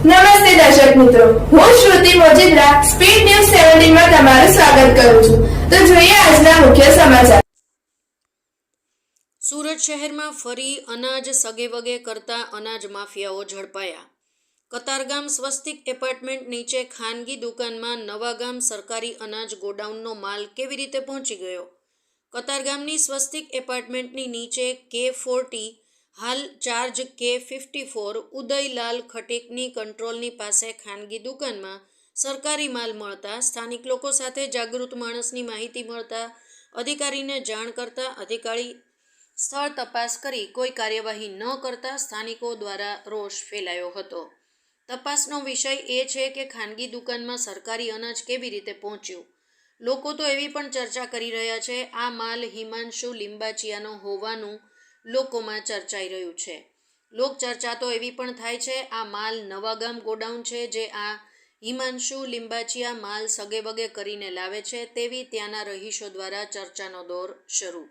નમસ્તે દર્શક મિત્રો. હું શ્રુતિ મોજીદ્રા સ્પીડ ન્યૂઝ સેવન્ટીનમાં તમારું સ્વાગત કરું છું. તો જોઈએ આજના મુખ્ય સમાચાર. સુરત શહેરમાં ફરી અનાજ સગેવગે કરતા અનાજ માફિયાઓ ઝડપાયા. કતારગામ સ્વસ્તિક એપાર્ટમેન્ટ નીચે ખાનગી દુકાનમાં નવાગામ સરકારી અનાજ ગોડાઉનનો માલ કેવી રીતે પહોંચી ગયો? કતારગામની સ્વસ્તિક એપાર્ટમેન્ટની નીચે કે ફોર્ટી હાલ ચાર્જ કે ફિફ્ટી ફોર ઉદયલાલ ખટીકની કંટ્રોલની પાસે ખાનગી દુકાનમાં સરકારી માલ મળતા સ્થાનિક લોકો સાથે જાગૃત માણસની માહિતી મળતા અધિકારીને જાણ કરતા અધિકારી સ્થળ તપાસ કરી કોઈ કાર્યવાહી ન કરતા સ્થાનિકો દ્વારા રોષ ફેલાયો હતો. તપાસનો વિષય એ છે કે ખાનગી દુકાનમાં સરકારી અનાજ કેવી રીતે પહોંચ્યું? લોકો તો એવી પણ ચર્ચા કરી રહ્યા છે, આ માલ હિમાંશુ લિંબાચિયાનો હોવાનું લોકોમાં ચર્ચાઈ રહ્યું છે. લોકચર્ચા તો એવી પણ થાય છે, આ માલ નવાગામ ગોડાઉન છે, જે આ હિમાંશુ લિંબાચિયા માલ સગે વગે કરીને લાવે છે, તેવી ત્યાંના રહીશો દ્વારા ચર્ચાનો દોર શરૂ.